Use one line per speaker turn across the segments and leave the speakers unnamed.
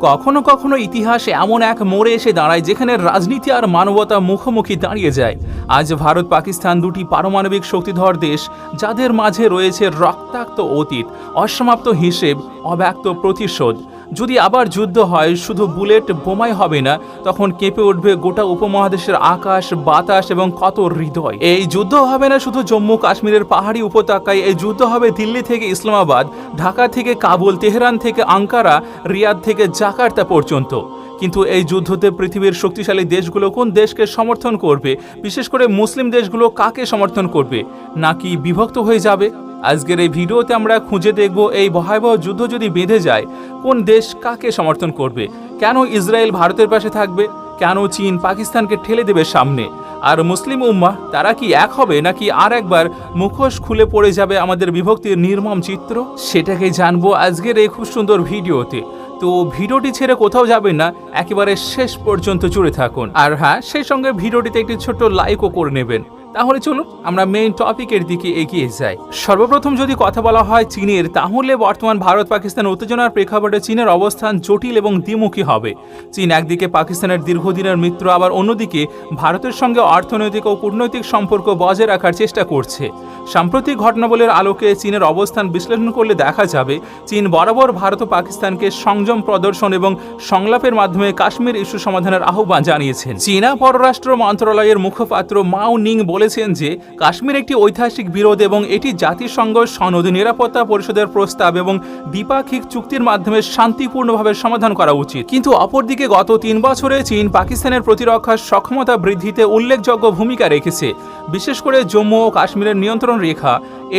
কখনো কখনো ইতিহাস এমন এক মোড়ে এসে দাঁড়ায় যেখানে রাজনীতি আর মানবতা মুখোমুখি দাঁড়িয়ে যায়। আজ ভারত পাকিস্তান দুটি পারমাণবিক শক্তিধর দেশ, যাদের মাঝে রয়েছে রক্তাক্ত অতীত, অসমাপ্ত হিসেব, অব্যক্ত প্রতিশোধ। যদি আবার যুদ্ধ হয়, শুধু বুলেট বোমাই হবে না, তখন কেঁপে উঠবে গোটা উপমহাদেশের আকাশ, বাতাস এবং কত হৃদয়। এই যুদ্ধ হবে না শুধু জম্মু কাশ্মীরের পাহাড়ি উপত্যকায়, এই যুদ্ধ হবে দিল্লি থেকে ইসলামাবাদ, ঢাকা থেকে কাবুল, তেহরান থেকে আঙ্কারা, রিয়াদ থেকে জাকার্তা পর্যন্ত। কিন্তু এই যুদ্ধতে পৃথিবীর শক্তিশালী দেশগুলো কোন দেশকে সমর্থন করবে? বিশেষ করে মুসলিম দেশগুলো কাকে সমর্থন করবে? নাকি বিভক্ত হয়ে যাবে? আজকের এই ভিডিওতে আমরা খুঁজে দেখব এই ভয়াবহ যুদ্ধ যদি বেঁধে যায়, কোন দেশ কাকে সমর্থন করবে? কেন ইসরায়েল ভারতের পাশে থাকবে? কেন চীন পাকিস্তানকে ঠেলে দেবে সামনে? আর মুসলিম উম্মাহ, তারা কি এক হবে নাকি আর একবার মুখোশ খুলে পড়ে যাবে আমাদের বিভক্তির নির্মম চিত্র? সেটাকে জানব আজকের এই খুব সুন্দর ভিডিওতে। তো ভিডিওটি ছেড়ে কোথাও যাবেন না, একেবারে শেষ পর্যন্ত জুড়ে থাকুন। আর হ্যাঁ সেই সঙ্গে ভিডিওটিতে একটি ছোট্ট লাইকও করে নেবেন। তাহলে চলুন আমরা মেইন টপিকের দিকে এগিয়ে যাই। সর্বপ্রথম যদি কথা বলা হয় চীনের, তাহলে বর্তমান ভারত, পাকিস্তান উত্তেজনার প্রেক্ষাপটে চীনের অবস্থান জটিল এবং দ্বিমুখী হবে। চীন একদিকে পাকিস্তানের দীর্ঘদিনের মিত্র, আবার অন্যদিকে ভারতের সঙ্গে অর্থনৈতিক ও কূটনৈতিক সম্পর্ক বজায় রাখার চেষ্টা করছে। সাম্প্রতিক ঘটনাবলীর আলোকে চীনের অবস্থান বিশ্লেষণ করলে দেখা যাবে, চীন বরাবর ভারত ও পাকিস্তানকে সংযম প্রদর্শন এবং সংলাপের মাধ্যমে কাশ্মীর ইস্যু সমাধানের আহ্বান জানিয়েছেন। চীনা পররাষ্ট্র মন্ত্রণালয়ের মুখপাত্র মাও নিং বলেছেন যে, কাশ্মীর একটি ঐতিহাসিক বিরোধ এবং এটি জাতিসংঘ সনদ নিরাপত্তা পরিষদের প্রস্তাব এবং দ্বিপাক্ষিক চুক্তির মাধ্যমে শান্তিপূর্ণভাবে সমাধান করা উচিত। কিন্তু অপরদিকে গত তিন বছরে চীন পাকিস্তানের প্রতিরক্ষার সক্ষমতা বৃদ্ধিতে উল্লেখযোগ্য ভূমিকা রেখেছে। বিশেষ করে জম্মু ও কাশ্মীরের নিয়ন্ত্রণ রেখা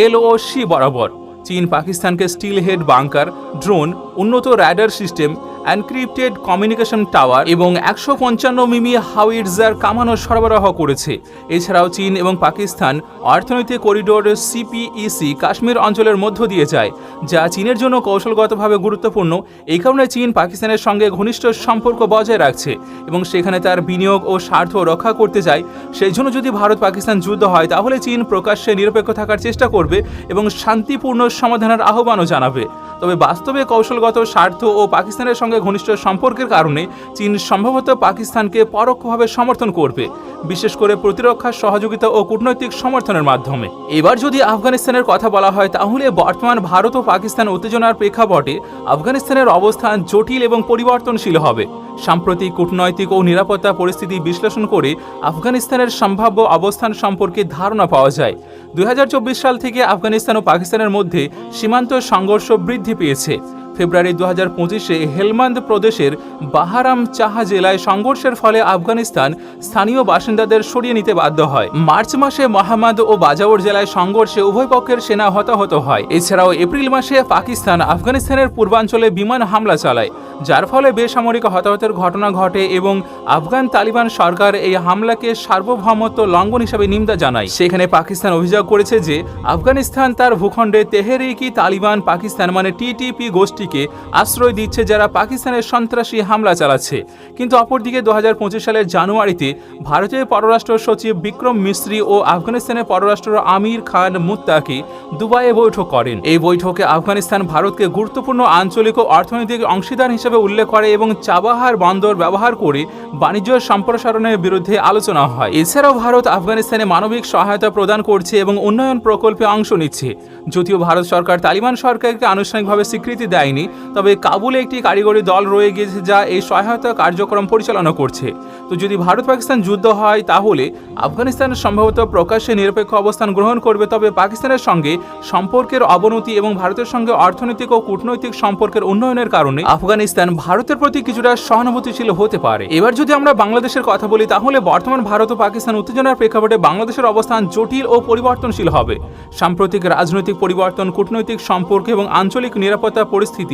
এল ও সি বরাবর। চীন পাকিস্তানকে স্টিল হেড বাংকার, ড্রোন, উন্নত radar system encrypted communication tower এবং একশো পঞ্চান্ন মিমি হাউইটজার কামানো সরবরাহ করেছে। এছাড়াও চীন এবং পাকিস্তান অর্থনৈতিক করিডোর সিপিইসি কাশ্মীর অঞ্চলের মধ্য দিয়ে যায়, যা চীনের জন্য কৌশলগতভাবে গুরুত্বপূর্ণ। এই কারণে চীন পাকিস্তানের সঙ্গে ঘনিষ্ঠ সম্পর্ক বজায় রাখছে এবং সেখানে তার বিনিয়োগ ও স্বার্থ রক্ষা করতে যায়। সেই জন্য যদি ভারত পাকিস্তান যুদ্ধ হয়, তাহলে চীন প্রকাশ্যে নিরপেক্ষ থাকার চেষ্টা করবে এবং শান্তিপূর্ণ সমাধানের আহ্বানও জানাবে। তবে বাস্তবে কৌশলগত স্বার্থ ও পাকিস্তানের সঙ্গে ঘনিষ্ঠ সম্পর্কের কারণে চীন সম্ভবত পাকিস্তানকে পরোক্ষভাবে সমর্থন করবে, বিশেষ করে প্রতিরক্ষা, সহযোগিতা ও কূটনৈতিক সমর্থনের মাধ্যমে। এবার যদি আফগানিস্তানের কথা বলা হয়, তাহলে বর্তমান ভারত ও পাকিস্তান উত্তেজনার প্রেক্ষাপটে আফগানিস্তানের অবস্থান জটিল এবং পরিবর্তনশীল হবে। সাম্প্রতিক কূটনৈতিক ও নিরাপত্তা পরিস্থিতি বিশ্লেষণ করে আফগানিস্তানের সম্ভাব্য অবস্থান সম্পর্কে ধারণা পাওয়া যায়। দুই হাজার চব্বিশ সাল থেকে আফগানিস্তান ও পাকিস্তানের মধ্যে সীমান্ত সংঘর্ষ বৃদ্ধি পেয়েছে। ফেব্রুয়ারি দু হাজার পঁচিশে হেলমান্দ প্রদেশের বাহারাম চাহা জেলায় সংঘর্ষের ফলে আফগানিস্তান স্থানীয় বাসিন্দাদের সরিয়ে নিতে বাধ্য হয়। মার্চ মাসে মহামাদ ও বাজাওর জেলায় সংঘর্ষে উভয় পক্ষের সেনা হতাহত হয়। এছাড়াও এপ্রিল মাসে পাকিস্তান আফগানিস্তানের পূর্বাঞ্চলে বিমান হামলা চালায়, যার ফলে বেসামরিক হতাহতের ঘটনা ঘটে এবং আফগান তালিবান সরকার এই হামলাকে সার্বভৌমত্ব লঙ্ঘন হিসাবে নিন্দা জানায়। সেখানে পাকিস্তান অভিযোগ করেছে যে, আফগানিস্তান তার ভূখণ্ডে তেহরিকি তালিবান পাকিস্তান মানে টিটিপি গোষ্ঠীকে আশ্রয় দিচ্ছে যারা পাকিস্তানের সন্ত্রাসী হামলা চালাচ্ছে। কিন্তু অপরদিকে দু হাজার পঁচিশ সালের জানুয়ারিতে ভারতের পররাষ্ট্র সচিব বিক্রম মিস্ত্রি ও আফগানিস্তানের পররাষ্ট্র আমির খান মুত্তাকি দুবাইয়ে বৈঠক করেন। এই বৈঠকে আফগানিস্তান ভারতকে গুরুত্বপূর্ণ আঞ্চলিক ও অর্থনৈতিক অংশীদার হিসেবে উল্লেখ করে এবং চাবাহার বন্দর ব্যবহার করে বাণিজ্য সম্প্রসারণের বিরুদ্ধে আলোচনা হয়। এছাড়াও ভারত আফগানিস্তানে মানবিক সহায়তা প্রদান করছে এবং উন্নয়ন প্রকল্পে অংশ নিচ্ছে। যদিও ভারত সরকার তালিবান সরকারকে আনুষ্ঠানিকভাবে স্বীকৃতি দেয়নি তবে কাবুলে একটি কারিগরি দল রয়ে গিয়েছে যা এই সহায়তা কার্যক্রম পরিচালনা করছে। তো যদি ভারত পাকিস্তান যুদ্ধ হয়, তাহলে আফগানিস্তান সম্ভবত প্রকাশ্যে নিরপেক্ষ অবস্থান গ্রহণ করবে, তবে পাকিস্তানের সঙ্গে সম্পর্কের অবনতি এবং ভারতের সঙ্গে অর্থনৈতিক ও কূটনৈতিক সম্পর্কের উন্নয়নের কারণে আফগানিস্তান ভারতের প্রতি কিছুটা সহানুভূতিশীল হতে পারে। এবার যদি আমরা বাংলাদেশের কথা বলি, তাহলে বর্তমান ভারত ও পাকিস্তান উত্তেজনার প্রেক্ষাপটে বাংলাদেশের অবস্থান জটিল ও পরিবর্তনশীল হবে। সাম্প্রতিক রাজনৈতিক পরিবর্তন, কূটনৈতিক সম্পর্ক এবং আঞ্চলিক নিরাপত্তা পরিস্থিতি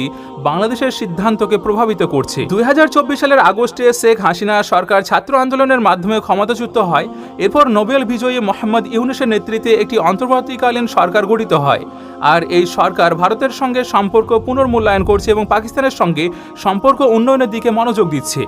বাংলাদেশের সিদ্ধান্তকে প্রভাবিত করছে। দুই সালের আগস্টে শেখ হাসিনা সরকার ছাত্র আন্দোলনের মাধ্যমে ক্ষমতাচ্যুত হয়, এরপর নোবেল বিজয়ী মোহাম্মদ ইউনুসের নেতৃত্বে একটি অন্তর্বর্তীকালীন সরকার গঠিত হয়। আর এই সরকার ভারতের সঙ্গে সম্পর্ক পুনর্মূল্যায়ন করছে এবং পাকিস্তানের সঙ্গে সম্পর্ক উন্নয়নের দিকে মনোযোগ দিচ্ছে।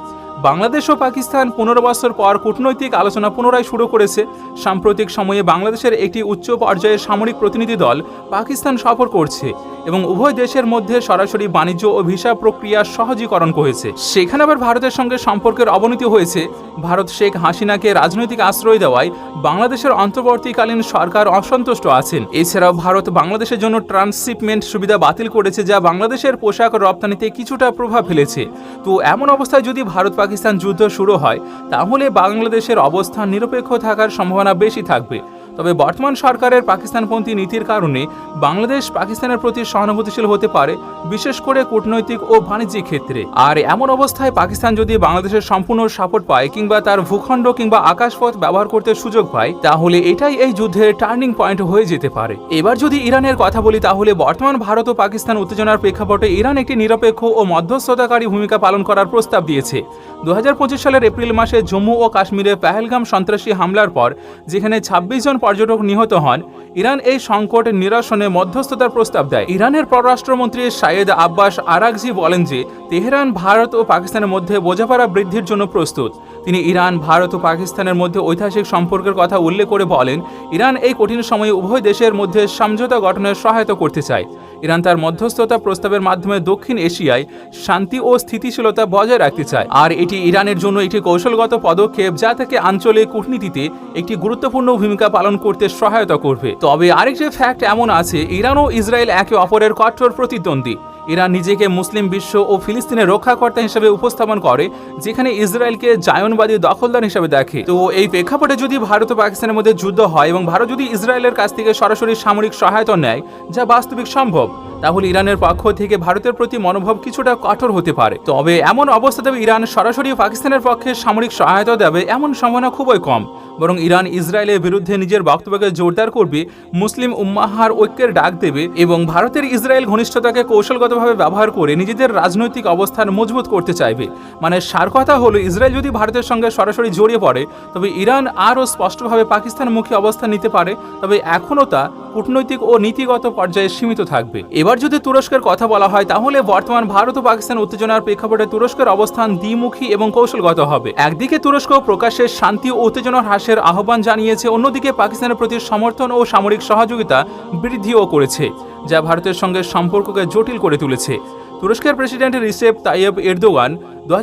বাংলাদেশ ও পাকিস্তান পনেরো বছর পর কূটনৈতিক আলোচনা পুনরায় শুরু করেছে। সাম্প্রতিক সময়ে বাংলাদেশের একটি উচ্চ পর্যায়ের সামরিক প্রতিনিধি দল পাকিস্তান সফর করছে এবং উভয় দেশের মধ্যে সরাসরি বাণিজ্য ও ভিসা প্রক্রিয়া সহজীকরণ হয়েছে সেখানে আবার ভারতের সঙ্গে সম্পর্কের অবনতি হয়েছে। ভারত শেখ হাসিনাকে রাজনৈতিক আশ্রয় দেওয়ায় বাংলাদেশের অন্তর্বর্তীকালীন সরকার অসন্তুষ্ট আছেন। এছাড়াও ভারত বাংলাদেশের জন্য ট্রান্সশিপমেন্ট সুবিধা বাতিল করেছে যা বাংলাদেশের পোশাক রপ্তানিতে কিছুটা প্রভাব ফেলেছে। তো এমন অবস্থায় যদি ভারত পাকিস্তান যুদ্ধ শুরু হয় তাহলে বাংলাদেশের অবস্থান নিরপেক্ষ থাকার সম্ভাবনা বেশি থাকবে। তবে বর্তমান সরকারের পাকিস্তানপন্থী নীতির কারণে বাংলাদেশ পাকিস্তানের প্রতি সহানুভূতিশীল হতে পারে, বিশেষ করে কূটনৈতিক ও বাণিজ্যিক ক্ষেত্রে। আর এমন অবস্থায় পাকিস্তান যদি বাংলাদেশের সম্পূর্ণ সাপোর্ট পায় কিংবা তার ভূখণ্ড কিংবা আকাশপথ ব্যবহার করতে সুযোগ পায়, তাহলে এটাই এই যুদ্ধের টার্নিং পয়েন্ট হয়ে যেতে পারে। এবার যদি ইরানের কথা বলি, তাহলে বর্তমান ভারত ও পাকিস্তান উত্তেজনার প্রেক্ষাপটে ইরান একটি নিরপেক্ষ ও মধ্যস্থতাকারী ভূমিকা পালন করার প্রস্তাব দিয়েছে। দু হাজার পঁচিশ সালের এপ্রিল মাসে জম্মু ও কাশ্মীরে পেহেলগাম সন্ত্রাসী হামলার পর, যেখানে ২৬ জন পর্যটক নিহত হন। ইরান এই সংকট নিরসনে মধ্যস্থতার প্রস্তাব দেয়। ইরানের পররাষ্ট্রমন্ত্রী শায়েদ আব্বাস আরাকজি বলেন যে, তেহরান, ভারত ও পাকিস্তানের মধ্যে বোঝাপড়া বৃদ্ধির জন্য প্রস্তুত। তিনি ইরান, ভারত ও পাকিস্তানের মধ্যে ঐতিহাসিক সম্পর্কের কথা উল্লেখ করে বলেন, ইরান এই কঠিন সময়ে উভয় দেশের মধ্যে সমঝোতা গঠনের সহায়তা করতে চায়। ইরান তার মধ্যস্থতা প্রস্তাবের মাধ্যমে দক্ষিণ এশিয়ায় শান্তি ও স্থিতিশীলতা বজায় রাখতে চায়। আর এটি ইরানের জন্য একটি কৌশলগত পদক্ষেপ যা থেকে আঞ্চলিক কূটনীতিতে একটি গুরুত্বপূর্ণ ভূমিকা পালন করতে সহায়তা করবে। তবে আরেক যে ফ্যাক্ট এমন আছে, ইরান ও ইসরায়েল একে অপরের কঠোর প্রতিদ্বন্দ্বী। ইরান নিজেকে মুসলিম বিশ্ব ও ফিলিস্তিনের রক্ষাকর্তা হিসেবে উপস্থাপন করে, যেখানে ইসরায়েলকে জায়নবাদী দখলদার হিসেবে দেখে। তো এই প্রেক্ষাপটে যদি ভারত ও পাকিস্তানের মধ্যে যুদ্ধ হয় এবং ভারত যদি ইসরায়েলের কাছ থেকে সরাসরি সামরিক সহায়তা নেয়, যা বাস্তবিক সম্ভব তাহলে ইরানের পক্ষ থেকে ভারতের প্রতি মনোভাব কিছুটা কঠোর হতে পারে। তবে এমন অবস্থাতে ইরান, সরাসরি পাকিস্তানের পক্ষে সামরিক সহায়তা দেবে এমন সম্ভাবনা খুবই কম। বরং ইরান ইসরায়েলের বিরুদ্ধে নিজের বক্তব্যকে জোরদার করবে, মুসলিম উম্মাহার ঐক্যের ডাক দেবে এবং ভারতের ইসরায়েল ঘনিষ্ঠতাকে কৌশলগতভাবে ব্যবহার করে নিজেদের রাজনৈতিক অবস্থান মজবুত করতে চাইবে। মানে সার কথা হলো, ইসরায়েল যদি ভারতের সঙ্গে সরাসরি জড়িয়ে পড়ে, তবে ইরান আরও স্পষ্টভাবে পাকিস্তানমুখী অবস্থান নিতে পারে, তবে এখনও তা কূটনৈতিক ও নীতিগত পর্যায়ে সীমিত থাকবে। এবার যদি তুরস্কের কথা বলা হয়, তাহলে বর্তমান ভারত ও পাকিস্তান উত্তেজনার প্রেক্ষাপটে তুরস্কের অবস্থান দ্বিমুখী এবং কৌশলগত হবে। একদিকে তুরস্ক প্রকাশ্যে শান্তি ও উত্তেজনা হ্রাসের আহ্বান জানিয়েছে, অন্যদিকে পাকিস্তানের প্রতি সমর্থন ও সামরিক সহযোগিতা বৃদ্ধিও করেছে, যা ভারতের সঙ্গে সম্পর্ককে জটিল করে তুলেছে। তুরস্কের প্রেসিডেন্ট রিসেপ তাইয়েব এরদোগান দু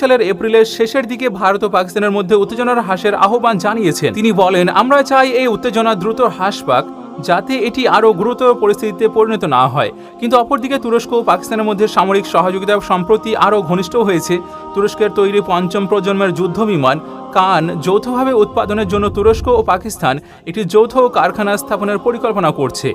সালের এপ্রিলের শেষের দিকে ভারত ও পাকিস্তানের মধ্যে উত্তেজনার হ্রাসের আহ্বান জানিয়েছেন। তিনি বলেন, আমরা চাই এই উত্তেজনা দ্রুত হ্রাস পাক। যাতে এটি আরও গুরুতর পরিস্থিতিতে পরিণত না হয়। কিন্তু অপরদিকে তুরস্ক ও পাকিস্তানের মধ্যে সামরিক সহযোগিতা সম্প্রতি আরও ঘনিষ্ঠ হয়েছে। তুরস্কের তৈরি পঞ্চম প্রজন্মের যুদ্ধ বিমান কান যৌথভাবে উৎপাদনের জন্য তুরস্ক ও পাকিস্তান একটি যৌথ কারখানা স্থাপনের পরিকল্পনা করছে।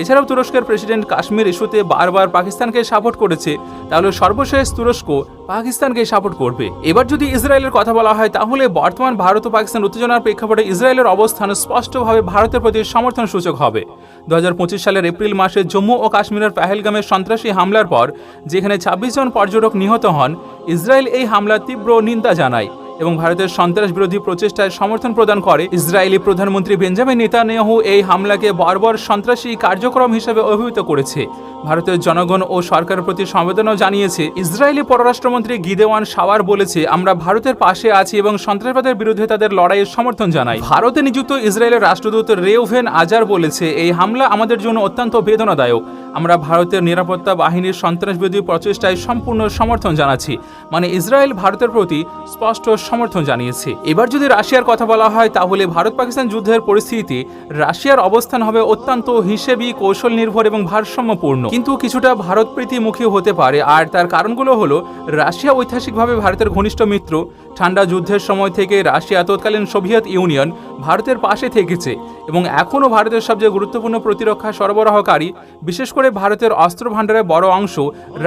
এছাড়াও তুরস্কের প্রেসিডেন্ট কাশ্মীর ইস্যুতে বারবার পাকিস্তানকে সাপোর্ট করেছে, তাহলে সর্বশেষ তুরস্ক পাকিস্তানকে সাপোর্ট করবে। এবার যদি ইসরায়েলের কথা বলা হয়, তাহলে বর্তমান ভারত ও পাকিস্তান উত্তেজনার প্রেক্ষাপটে ইসরায়েলের অবস্থান স্পষ্টভাবে ভারতের প্রতি সমর্থন সূচক হবে। দু হাজার পঁচিশ সালের এপ্রিল মাসে জম্মু ও কাশ্মীরের পেহেলগামের সন্ত্রাসী হামলার পর, যেখানে ২৬ জন পর্যটক নিহত হন, ইসরায়েল এই হামলার তীব্র নিন্দা জানায়। এবং ভারতের সন্ত্রাস বিরোধী প্রচেষ্টায় সমর্থন প্রদান করে ইসরায়েলি প্রধানমন্ত্রী বেঞ্জামিন নেতানিয়াহু এই হামলাকে বারবার সন্ত্রাসী কার্যক্রম হিসেবে অভিহিত করেছে। ভারতের জনগণ ও সরকারের প্রতি সংবেদনাও জানিয়েছে। ইসরায়েলি পররাষ্ট্রমন্ত্রী গিদেওয়ান সাওয়ার বলেছে, আমরা ভারতের পাশে আছি এবং সন্ত্রাসবাদের বিরুদ্ধে তাদের লড়াইয়ের সমর্থন জানাই। ভারতে নিযুক্ত ইসরায়েলের রাষ্ট্রদূত রেওভেন আজার বলেছে, এই হামলা আমাদের জন্য অত্যন্ত বেদনাদায়ক। আমরা ভারতের নিরাপত্তা বাহিনীর সন্ত্রাস বিরোধী প্রচেষ্টায় সম্পূর্ণ সমর্থন জানাচ্ছি। মানে ইসরায়েল ভারতের প্রতি স্পষ্ট সমর্থন জানিয়েছে। এবার যদি রাশিয়ার কথা বলা হয়, তাহলে ভারত পাকিস্তান যুদ্ধের পরিস্থিতিতে রাশিয়ার অবস্থান হবে অত্যন্ত হিসেবি কৌশল নির্ভর এবং ভারসাম্যপূর্ণ। কিন্তু কিছুটা ভারত প্রীতিমুখী হতে পারে। আর তার কারণগুলো হলো, রাশিয়া ঐতিহাসিকভাবে ভারতের ঘনিষ্ঠ মিত্র। ঠান্ডা যুদ্ধের সময় থেকে রাশিয়া তৎকালীন সোভিয়েত ইউনিয়ন ভারতের পাশে থেকেছে এবং এখনও ভারতের সবচেয়ে গুরুত্বপূর্ণ প্রতিরক্ষা সরবরাহকারী। বিশেষ করে ভারতের অস্ত্র ভাণ্ডারের বড় অংশ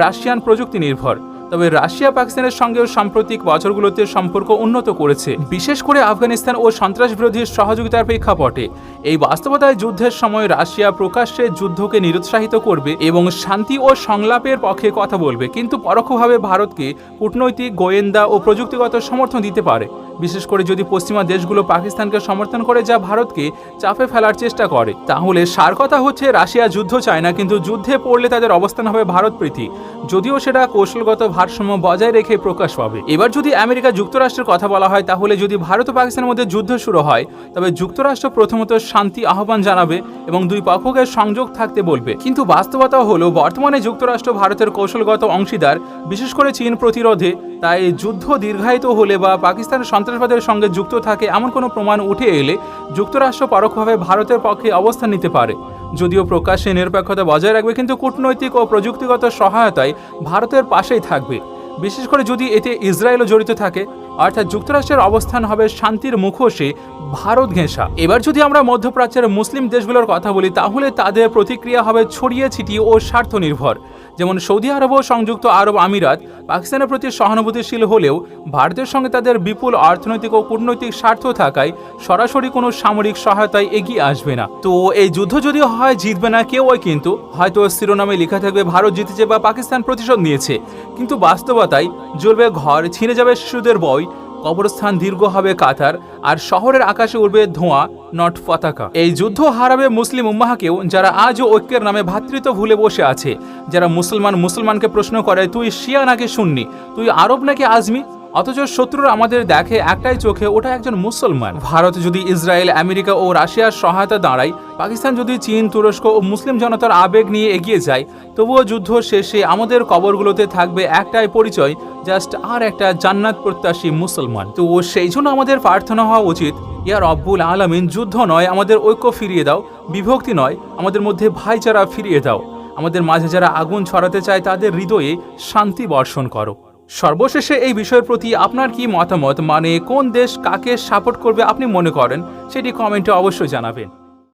রাশিয়ান প্রযুক্তি নির্ভর তবে রাশিয়া পাকিস্তানের সঙ্গেও সাম্প্রতিক বছরগুলোতে সম্পর্ক উন্নত করেছে। বিশেষ করে আফগানিস্তান ও সন্ত্রাস বিরোধী সহযোগিতার প্রেক্ষাপটে। এই বাস্তবতায় যুদ্ধের সময় রাশিয়া প্রকাশ্যে যুদ্ধকে নিরুৎসাহিত করবে এবং শান্তি ও সংলাপের পক্ষে কথা বলবে। কিন্তু পরোক্ষভাবে ভারতকে কূটনৈতিক, গোয়েন্দা ও প্রযুক্তিগত সমর্থন দিতে পারে। বিশেষ করে যদি পশ্চিমা দেশগুলো পাকিস্তানকে সমর্থন করে যা ভারতকে চাপে ফেলার চেষ্টা করে। তাহলে সার কথা হচ্ছে রাশিয়া যুদ্ধ চায় না, কিন্তু যুদ্ধে পড়লে তাদের অবস্থান হবে ভারত প্রীতি। যদিও সেটা কৌশলগত ভারসাম্য বজায় রেখে প্রকাশ পাবে। এবার যদি আমেরিকা যুক্তরাষ্ট্রের কথা বলা হয়, তাহলে যদি ভারত ও পাকিস্তানের মধ্যে যুদ্ধ শুরু হয়, তবে যুক্তরাষ্ট্র প্রথমত শান্তি আহ্বান জানাবে এবং দুই পক্ষকে সংযোগ থাকতে বলবে। কিন্তু বাস্তবতা হলো, বর্তমানে যুক্তরাষ্ট্র ভারতের কৌশলগত অংশীদার, বিশেষ করে চীন প্রতিরোধে, তাই যুদ্ধ দীর্ঘায়িত হলে বা পাকিস্তান সন্ত্রাসবাদের সঙ্গে যুক্ত থাকে এমন কোনো প্রমাণ উঠে এলে যুক্তরাষ্ট্র পরোক্ষভাবে ভারতের পক্ষে অবস্থান নিতে পারে। যদিও প্রকাশ্যে নিরপেক্ষতা বজায় রাখবে, কিন্তু কূটনৈতিক ও প্রযুক্তিগত সহায়তায় ভারতের পাশেই থাকবে। বিশেষ করে যদি এতে ইসরায়েলও জড়িত থাকে অর্থাৎ যুক্তরাষ্ট্রের অবস্থান হবে শান্তির মুখোশে ভারত ঘেঁষা। এবার যদি আমরা মধ্যপ্রাচ্যের মুসলিম দেশগুলোর কথা বলি, তাহলে তাদের প্রতিক্রিয়া হবে ছড়িয়ে ছিটিয়ে ও স্বার্থ নির্ভর যেমন সৌদি আরব ও সংযুক্ত আরব আমিরাত পাকিস্তানের প্রতি সহানুভূতিশীল হলেও ভারতের সঙ্গে তাদের বিপুল অর্থনৈতিক ও কূটনৈতিক স্বার্থ থাকায় সরাসরি কোনো সামরিক সহায়তায় এগিয়ে আসবে না। তো এই যুদ্ধ যদি হয়, জিতবে না কেউই কিন্তু হয়তো শিরোনামে লেখা থাকবে, ভারত জিতেছে বা পাকিস্তান প্রতিশোধ নিয়েছে। কিন্তু বাস্তবতায় জ্বলবে ঘর, ছিঁড়ে যাবে শিশুদের বই কবরস্থান দীর্ঘ হবে কাতার, আর শহরের আকাশে উঠবে ধোঁয়া, নট পতাকা। এই যুদ্ধ হারাবে মুসলিম উম্মাহাকেও, যারা আজও ঐক্যের নামে ভ্রাতৃত্ব ভুলে বসে আছে। যারা মুসলমান মুসলমানকে প্রশ্ন করে, তুই শিয়া নাকি শুননি তুই আরব নাকি আজমি? অথচ শত্রুরা আমাদের দেখে একটাই চোখে ওটা একজন মুসলমান। ভারত যদি ইসরায়েল, আমেরিকা ও রাশিয়ার সহায়তা দাঁড়ায়, পাকিস্তান যদি চীন, তুরস্ক ও মুসলিম জনতার আবেগ নিয়ে এগিয়ে যায়, তবুও যুদ্ধ শেষে আমাদের কবরগুলোতে থাকবে একটাই পরিচয়, জাস্ট আর একটা জান্নাত প্রত্যাশী মুসলমান। তো ও সেই জন্য আমাদের প্রার্থনা হওয়া উচিত ইয়ার রব্বুল আলমিন, যুদ্ধ নয়, আমাদের ঐক্য ফিরিয়ে দাও, বিভক্তি নয়, আমাদের মধ্যে ভাইচারা ফিরিয়ে দাও। আমাদের মাঝে যারা আগুন ছড়াতে চায়, তাদের হৃদয়ে শান্তি বর্ষণ করো। সর্বশেষে এই বিষয়ের প্রতি আপনার কি মতামত? মানে কোন দেশ কাকে সাপোর্ট করবে আপনি মনে করেন? সেটি কমেন্টে অবশ্যই জানাবেন।